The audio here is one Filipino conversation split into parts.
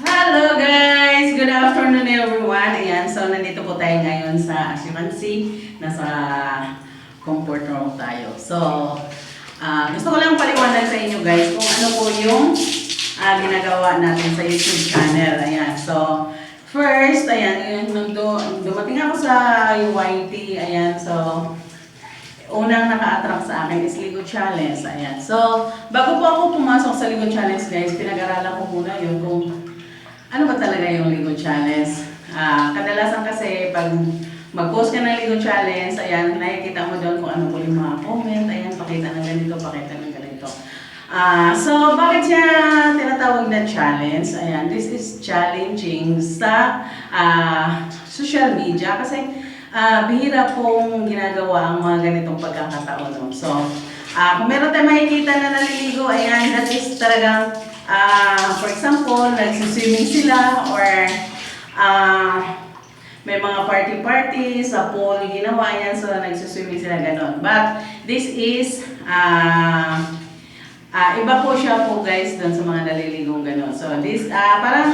Hello guys! Good afternoon everyone. Ayan, so nandito po tayo ngayon sa, as you can see, nasa comfort room tayo. So, ah, gusto ko lang paliwanag sa inyo guys kung ano po yung ah, ginagawa natin sa YouTube channel. Ayan, so, first, ayan, nung du- dumating ako sa UYT, ayan, so, unang naka-attract sa akin is Ligo Challenge. Ayan. So, bago po ako pumasok sa Ligo Challenge, guys, pinag-aralan ko muna yun kung ano ba talaga yung Ligo Challenge. Ah, kadalasan kasi pag mag-post ka ng Ligo Challenge, ayan, nakikita mo doon kung ano po yung mga comment, ayan, pakita ng ganito, pakita ng ganito. Ah, so, bakit siya tinatawag na challenge? Ayan, this is challenging sa ah, social media kasi ah, bihira pong ginagawa ang mga ganitong pagkakataon. No? So, ah, kung meron tayong makikita na naliligo, ayan, that is talagang, ah, for example, nagsiswimming sila or ah, may mga party-party sa pool ginawa yan, so nagsuswimming sila ganon. But this is, ah, ah, iba po siya po guys doon sa mga naliligong ganon. So this, ah, parang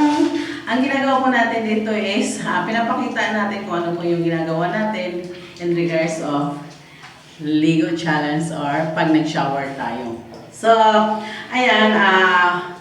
ang ginagawa po natin dito is, ah, pinapakita natin kung ano po yung ginagawa natin in regards of Ligo Challenge or pag nag-shower tayo. So, ayan, lilini-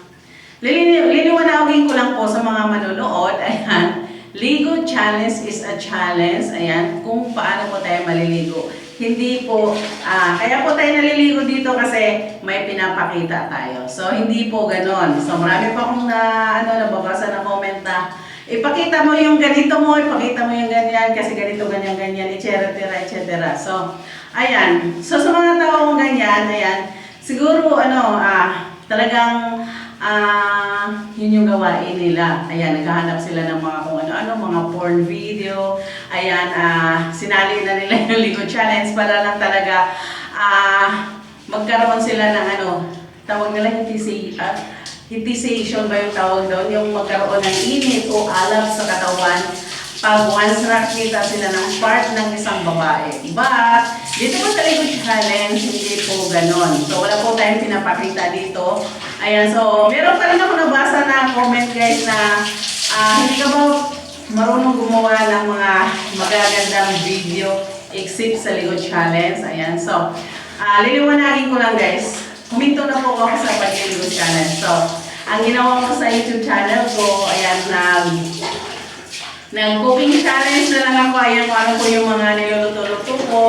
liliwanagin ko lang po sa mga manonood, ayan, Ligo Challenge is a challenge, ayan, kung paano po tayo maliligo. Hindi po, ah, kaya po tayo naliligo dito kasi may pinapakita tayo. So, hindi po ganon. So, marami pa akong na, ano, nababasa na comment na, ipakita mo yung ganito mo, ipakita mo yung ganyan, kasi ganito, ganyan, ganyan, etc., etc. So, ayan. So, sa mga tao kong ganyan, ayan, siguro, ano, ah, talagang, ah, yun yung gawain nila. Ayan, naghahanap sila ng mga kung ano-ano, mga porn video. Ayan, ah, sinali na nila yung Ligo Challenge para lang talaga, ah, magkaroon sila ng ano, tawag nila hitisi, ah, hitisation ba yung tawag doon? Yung magkaroon ng init o alab sa katawan pag once nakakita sila ng part ng isang babae. But, dito po sa Ligo Challenge, hindi po ganon. So, wala po tayong pinapakita dito. Ayan, so, meron pa rin ako nabasa na comment guys na ah, hindi ka ba marunong gumawa ng mga magagandang video except sa Ligo Challenge. Ayan, so, ah, liliwanagin ko lang guys. Huminto na po ako sa pag-Ligo Challenge. So, ang ginawa ko sa YouTube channel ko, ayan, nag nag-cooking challenge na lang ako. Ayan kung ano po yung mga niluluto-luto ko.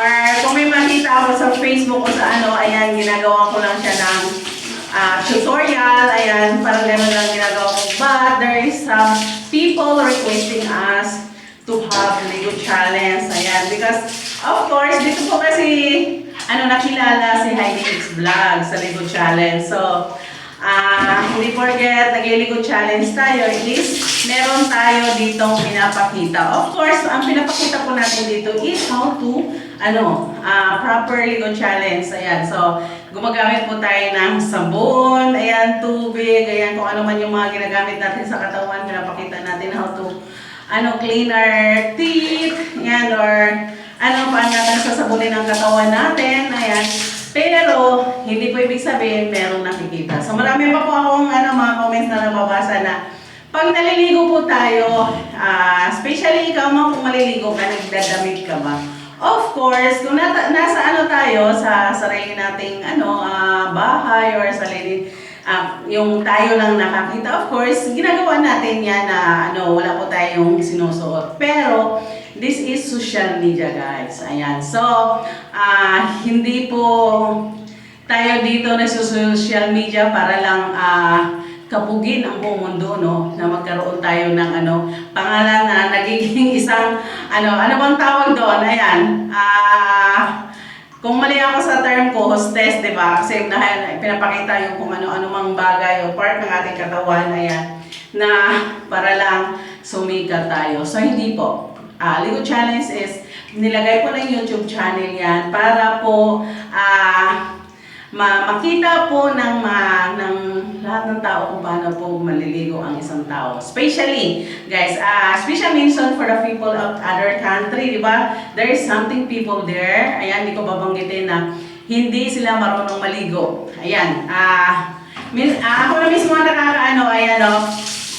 Or kung may makita ako sa Facebook o sa ano, ayan, ginagawa ko lang siya ng ah, tutorial. Ayan, parang gano'n lang ginagawa ko. But there is some people requesting us to have Lego challenge. Ayan, because of course, dito po kasi ano nakilala si Heidi X Vlog sa Lego challenge. So, Ah, hindi forget, nag-Ligo Challenge tayo. At least, meron tayo ditong pinapakita. Of course, ang pinapakita po natin dito is how to, ano, ah, proper Ligo Challenge. Ayan, so, gumagamit po tayo ng sabon, ayan, tubig, ayan, kung ano man yung mga ginagamit natin sa katawan, pinapakita natin how to, ano, clean our teeth, ayan, or, ano, paano natin sasabunin ang katawan natin, ayan. Pero, hindi po ibig sabihin merong nakikita. So, marami pa po akong ano, mga comments na nababasa na pag naliligo po tayo, ah, especially ikaw mo kung maliligo ka, nagdadamit ka ba? Of course, kung nata- nasa ano tayo, sa sarili nating ano, ah, bahay or sarili, ah, yung tayo lang nakakita, of course, ginagawa natin yan na ano, wala po tayong sinusuot. Pero, this is social media guys. Ayan. So, ah, hindi po tayo dito na social media para lang ah, kabugin ang buong mundo, no? Na magkaroon tayo ng ano, pangalan na nagiging isang, ano, ano bang tawag doon? Ayan. Ah, kung mali ako sa term ko, hostess, di ba? Kasi dahil pinapakita yung kung ano-ano mang bagay o part ng ating katawan, ayan, na para lang sumikat tayo. So, hindi po. Ah, Ligo Challenge is, nilagay po ng YouTube channel yan para po, ma makita po ng, ma ng lahat ng tao kung paano po maliligo ang isang tao. Especially, guys, ah special mention for the people of other country, di ba? There is something people there, ayan, di ko babanggitin na hindi sila marunong maligo. Ayan, ah, min, ah ako na mismo nakakaano, ayan, oh,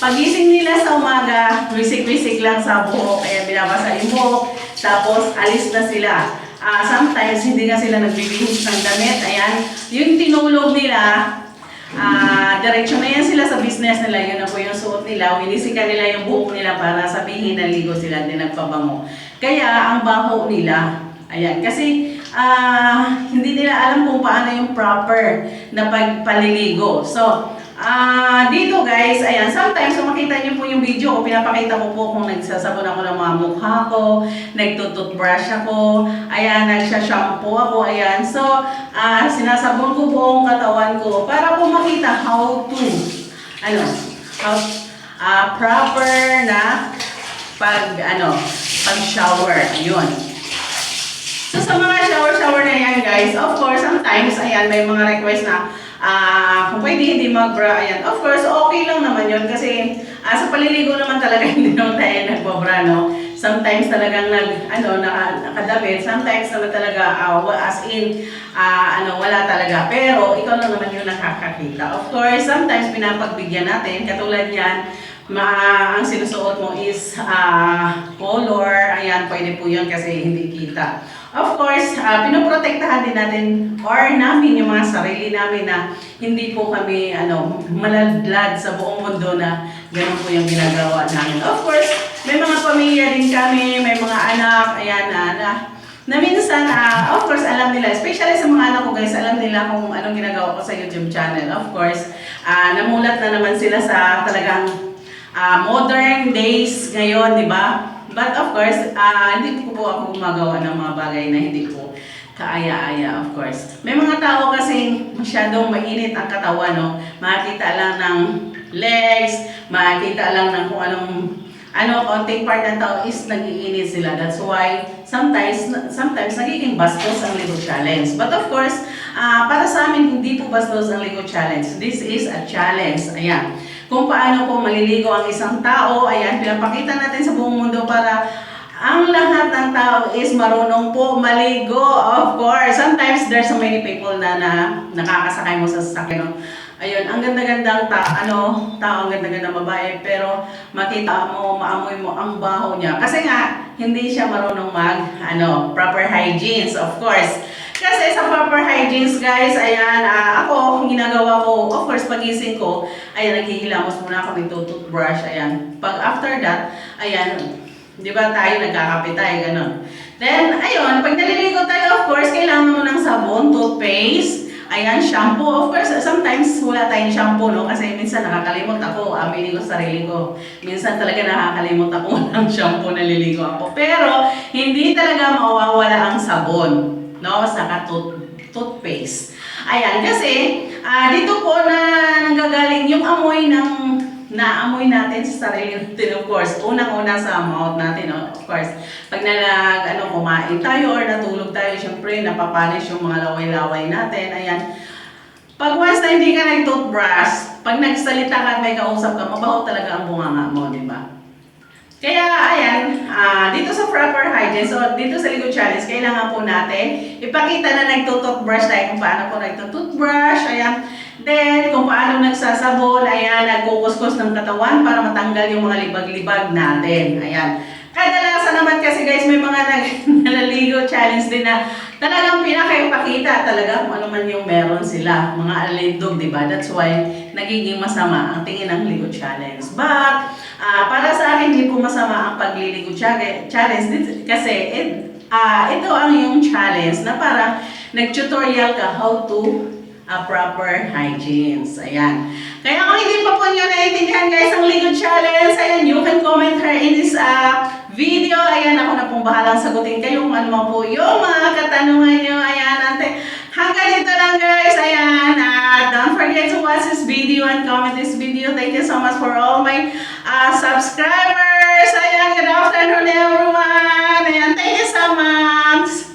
Pagising nila sa umaga, wisik-wisik lang sa buhok, kaya binabasa yung buhok, tapos alis na sila. Ah, sometimes hindi nga sila nagbibihis ng damit, ayan. Yung tinulog nila, ah, diretso na yan sila sa business nila, yun na po yung suot nila, winisikan nila yung buhok nila para sabihin na ligo sila, din nagpabango. Kaya ang baho nila, ayan, kasi ah, hindi nila alam kung paano yung proper na pagpaliligo. So, Ah, dito guys, ayan, sometimes kung makita niyo po yung video ko, pinapakita ko po kung nagsasabon ako ng mga mukha ko, nagtututbrush ako, ayan, nagsha-shampoo ako, ayan. So, ah, sinasabon ko buong katawan ko para po makita how to, ano, how, ah, proper na pag, ano, pag-shower, yun. So sa mga shower-shower na yan guys, of course, sometimes, ayan, may mga request na, ah, kung pwede hindi mag-bra, ayan. Of course, okay lang naman yun kasi ah, sa paliligo naman talaga hindi naman tayo nagbabra, no? Sometimes talagang nag, ano, naka, sometimes naman talaga, wa- as in, ah, ano, wala talaga. Pero, ikaw lang naman yung nakakakita. Of course, sometimes pinapagbigyan natin, katulad yan, ma ang sinusuot mo is ah, color, ayan, pwede po yun kasi hindi kita. Of course, ah, pinoprotektahan din natin or namin yung mga sarili namin na hindi po kami ano, maladlad sa buong mundo na ganun po yung ginagawa namin. Of course, may mga pamilya din kami, may mga anak, ayan na, na, na minsan, ah, of course, alam nila, especially sa mga anak ko guys, alam nila kung anong ginagawa ko sa YouTube channel. Of course, ah, namulat na naman sila sa talagang ah, modern days ngayon, di ba? But of course, ah, hindi ko po ako gumagawa ng mga bagay na hindi ko kaaya-aya, of course. May mga tao kasi masyadong mainit ang katawan, no? Makikita lang ng legs, makikita lang ng kung anong ano, konting part ng tao is nag-iinit sila. That's why sometimes sometimes nagiging bastos ang Ligo Challenge. But of course, ah, para sa amin, hindi po bastos ang Ligo Challenge. This is a challenge. Ayan. Kung paano po maliligo ang isang tao, ayan, pinapakita natin sa buong mundo para ang lahat ng tao is marunong po maligo, of course. Sometimes there's so many people na, na nakakasakay mo sa sasakyan. Ayun, ang ganda-gandang ta ano, tao, ang ganda-gandang babae, pero makita mo, maamoy mo ang baho niya. Kasi nga, hindi siya marunong mag, ano, proper hygienes, of course. Kasi sa proper hygienes, guys, ayan, ah, ako, ginagawa ko, of course, pagising ko, ayan, naghihilamos muna ako, nagtututbrush, ayan. Pag after that, ayan, di ba tayo nagkakape tayo, ganun. Then, ayun, pag naliligo tayo, of course, kailangan mo ng sabon, toothpaste, ayan, shampoo. Of course, sometimes wala tayong shampoo, no? Kasi minsan nakakalimot ako, aminin ko sa sarili ko. Minsan talaga nakakalimot ako ng shampoo na liligo ako. Pero, hindi talaga mawawala ang sabon, no? Saka tooth, toothpaste. Ayan, kasi ah, dito po na nanggagaling yung amoy ng naamoy natin sa sarili natin, of course. Unang-una sa mouth natin, no? of course. Pag nalag, ano, kumain tayo or natulog tayo, syempre, napapanis yung mga laway-laway natin. Ayan. Pag once na hindi ka nag-toothbrush, pag nagsalita ka may kausap ka, mabaho talaga ang bunganga mo, di ba? Kaya, ayan, ah, dito sa proper hygiene, so dito sa Ligo Challenge, kailangan po natin ipakita na nagtututbrush tayo kung paano po nagtututbrush, ayan. Then, kung paano nagsasabon, ayan, nagkukuskus ng katawan para matanggal yung mga libag-libag natin, ayan. Kadalasan naman kasi guys, may mga nag nalaligo challenge din na talagang pinakipakita talaga kung ano man yung meron sila, mga alindog, di ba? That's why nagiging masama ang tingin ng ligo challenge. But, ah, masama ang pagliligo challenge, kasi it, ah, ito ang yung challenge na parang nag-tutorial ka how to ah, proper hygienes. Ayan. Kaya kung hindi pa po nyo naiintindihan guys ang Ligo Challenge, ayan, you can comment her in this ah, video. Ayan, ako na pong bahalang sagutin kayo kung ano man po yung mga katanungan nyo. Ayan, ante. Hanggang dito lang guys. Ayan, don't forget to watch this video and comment this video. Thank you so much for all my ah, subscribers. Ayan, good afternoon everyone. Ayan, thank you so much.